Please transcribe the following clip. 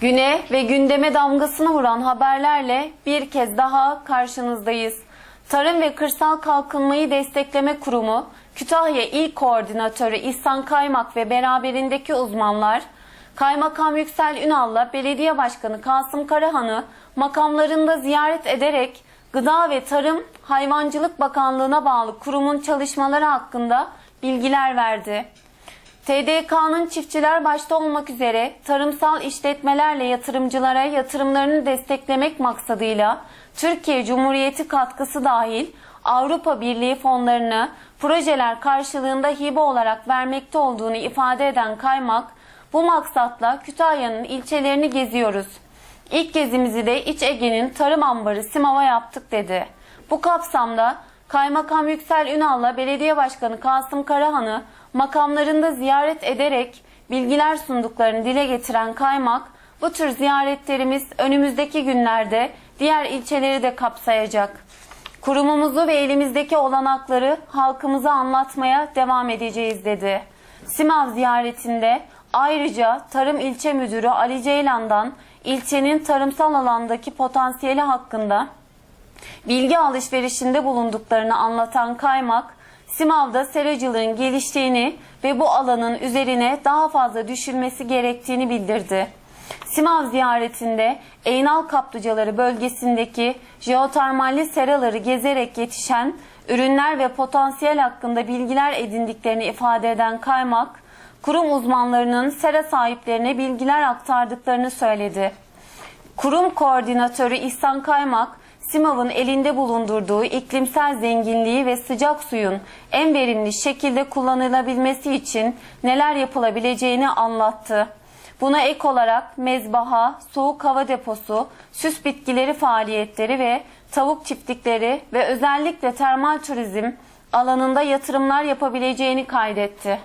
Güne ve gündeme damgasını vuran haberlerle bir kez daha karşınızdayız. Tarım ve Kırsal Kalkınmayı Destekleme Kurumu, Kütahya İl Koordinatörü İhsan Kaymak ve beraberindeki uzmanlar, Kaymakam Yüksel Ünal'la Belediye Başkanı Kasım Karahan'ı makamlarında ziyaret ederek Gıda ve Tarım Hayvancılık Bakanlığı'na bağlı kurumun çalışmaları hakkında bilgiler verdi. TDK'nın çiftçiler başta olmak üzere tarımsal işletmelerle yatırımcılara yatırımlarını desteklemek maksadıyla Türkiye Cumhuriyeti katkısı dahil Avrupa Birliği fonlarını projeler karşılığında hibe olarak vermekte olduğunu ifade eden kaymak, bu maksatla Kütahya'nın ilçelerini geziyoruz. İlk gezimizi de İç Ege'nin tarım ambarı Simav'a yaptık dedi. Bu kapsamda Kaymakam Yüksel Ünal'la Belediye Başkanı Kasım Karahan'ı makamlarında ziyaret ederek bilgiler sunduklarını dile getiren kaymak, bu tür ziyaretlerimiz önümüzdeki günlerde diğer ilçeleri de kapsayacak. Kurumumuzu ve elimizdeki olanakları halkımıza anlatmaya devam edeceğiz dedi. Simav ziyaretinde ayrıca Tarım İlçe Müdürü Ali Ceylan'dan ilçenin tarımsal alandaki potansiyeli hakkında bilgi alışverişinde bulunduklarını anlatan kaymak, Simav'da seracılığın geliştiğini ve bu alanın üzerine daha fazla düşülmesi gerektiğini bildirdi. Simav ziyaretinde Eynal Kaplıcaları bölgesindeki jeotermalli seraları gezerek yetişen ürünler ve potansiyel hakkında bilgiler edindiklerini ifade eden kaymak, kurum uzmanlarının sera sahiplerine bilgiler aktardıklarını söyledi. Kurum koordinatörü İhsan Kaymak, Simav'ın elinde bulundurduğu iklimsel zenginliği ve sıcak suyun en verimli şekilde kullanılabilmesi için neler yapılabileceğini anlattı. Buna ek olarak mezbaha, soğuk hava deposu, süs bitkileri faaliyetleri ve tavuk çiftlikleri ve özellikle termal turizm alanında yatırımlar yapabileceğini kaydetti.